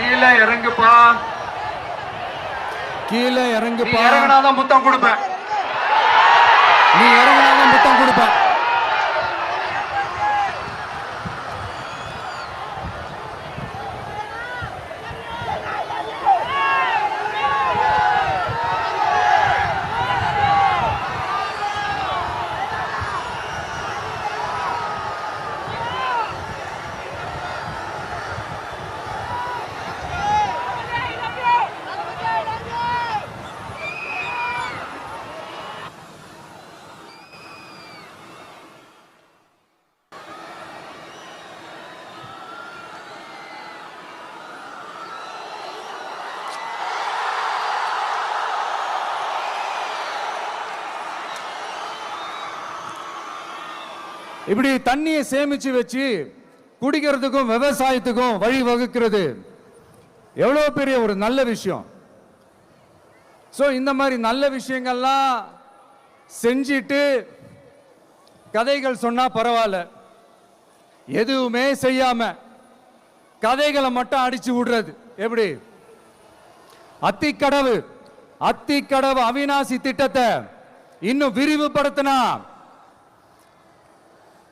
கீழே இறங்குப்பா. கீழே இறங்குப்பா. இறங்குனாதான் முத்தம் கொடுப்பேன். நீ இறங்கினாதான் முத்தம் கொடுப்பேன் இப்படி தண்ணியை சேமிச்சு வச்சு குடிக்கிறதுக்கும் விவசாயத்துக்கும் வழி வகுக்கிறது. எவ்வளோ பெரிய ஒரு நல்ல விஷயம். ஸோ இந்த மாதிரி நல்ல விஷயங்கள்லாம் செஞ்சிட்டு கதைகள் சொன்னால் பரவாயில்ல. எதுவுமே செய்யாம கதைகளை மட்டும் அடிச்சு விடுறது. எப்படி? அத்திக்கடவு அத்திக்கடவு அவிநாசி திட்டத்தை இன்னும் விரிவுபடுத்தினா